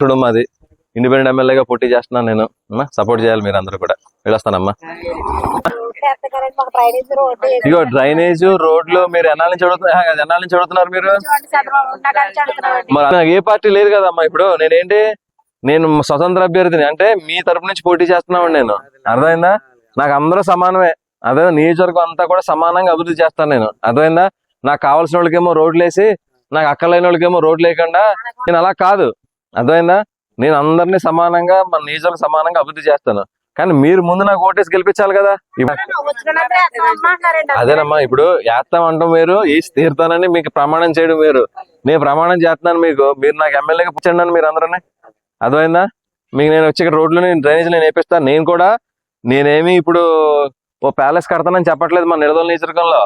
చూడమ్మా మాది ఇండిపెండెంట్ ఎమ్మెల్యేగా పోటీ చేస్తున్నాను నేను. సపోర్ట్ చేయాలి మీరు అందరూ కూడా. వెళ్ళొస్తానమ్మా. ఇగో డ్రైనేజ్ రోడ్లు మీరు ఎన్నాళ్ళ నుంచి అడుగుతున్నారు ఎన్నాళ్ళ నుంచి అడుగుతున్నారు మీరు? మరి నాకు ఏ పార్టీ లేదు కదమ్మా ఇప్పుడు. నేనేంటి? నేను స్వతంత్ర అభ్యర్థిని. అంటే మీ తరపు నుంచి పోటీ చేస్తున్నాను నేను. అర్థమైందా? నాకు అందరూ సమానమే. అదే నియోజకవర్గం అంతా కూడా సమానంగా అభివృద్ధి చేస్తాను నేను. అర్థమైందా? నాకు కావాల్సిన వాళ్ళకేమో రోడ్లు వేసి నాకు అక్కర్లేని వాళ్ళకేమో రోడ్లు లేకుండా నేను అలా కాదు. అర్థమైందా? నేను అందరినీ సమానంగా మన నియోజకవర్గం సమానంగా అభివృద్ధి చేస్తాను. కానీ మీరు ముందు నాకు ఓటేసి గెలిపించాలి కదా? అదేనమ్మా ఇప్పుడు వేస్తాం అంటాం వేరు వేసి తీరుతానని మీకు ప్రమాణం చేయడం వేరు. నేను ప్రమాణం చేస్తున్నాను మీకు మీరు నాకు ఎమ్మెల్యేగా పుచ్చండి మీరు అందరూ అర్థమైందా? మీకు నేను వచ్చి ఇక్కడ రోడ్లు నేను డ్రైనేజ్ నేను వేపిస్తాను. నేను కూడా నేనేమి ఇప్పుడు ఓ ప్యాలెస్ కడతానని చెప్పట్లేదు మన నిడదల నియోజకవర్గంలో.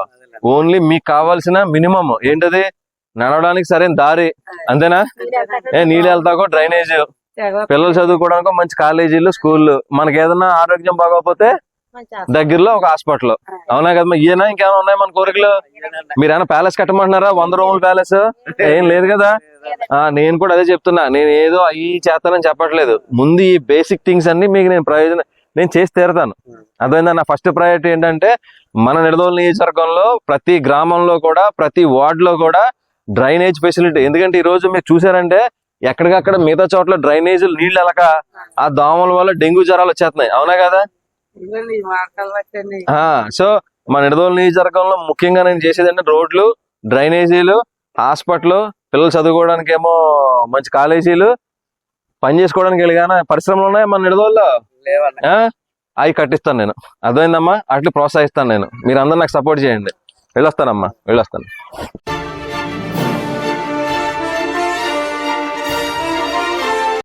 ఓన్లీ మీకు కావాల్సిన మినిమం ఏంటది? నడవడానికి సరైన దారి. అంతేనా? ఏ నీళ్ళు వెళ్తాకో డ్రైనేజ్. పిల్లలు చదువుకోవడానికి మంచి కాలేజీలు స్కూళ్ళు మనకి ఏదైనా ఆరోగ్యం బాగోకపోతే దగ్గరలో ఒక హాస్పిటల్. అవునా కదమ్మా? ఈయన ఇంకేమైనా ఉన్నాయి మన కోరికలు? మీరేమైనా ప్యాలెస్ కట్టమంటున్నారా? వంద రూముల ప్యాలెస్? ఏం లేదు కదా? ఆ నేను కూడా అదే చెప్తున్నా. నేను ఏదో అయ్యి చేస్తానని చెప్పట్లేదు. ముందు ఈ బేసిక్ థింగ్స్ అన్ని మీకు నేను ప్రయోజనం నేను చేసి తీరుతాను. అర్థమైందా? నా ఫస్ట్ ప్రయారిటీ ఏంటంటే మన నిడదోలు నియోజకవర్గంలో ప్రతి గ్రామంలో కూడా ప్రతి వార్డ్లో కూడా డ్రైనేజ్ ఫెసిలిటీ. ఎందుకంటే ఈ రోజు మీరు చూసారంటే ఎక్కడికక్కడ మిగతా చోట్ల డ్రైనేజ్ నీళ్ళు వెళ్ళక ఆ దోమల వల్ల డెంగ్యూ జ్వరాలు వచ్చేస్తున్నాయి. అవునా కదా? ఆ సో మన నిడదోలు నియోజకవర్గంలో ముఖ్యంగా నేను చేసేది అంటే రోడ్లు డ్రైనేజీలు హాస్పిటల్ పిల్లలు చదువుకోవడానికి ఏమో మంచి కాలేజీలు పని చేసుకోవడానికి వెళ్ళగానే పరిశ్రమలు ఉన్నాయి మన నిడదోల్లో ఆ? అవి కట్టిస్తాను నేను. అర్థమైందమ్మా? అట్లా ప్రోత్సహిస్తాను నేను. మీరు అందరు నాకు సపోర్ట్ చేయండి. వెళ్ళొస్తానమ్మా. వెళ్ళొస్తాను.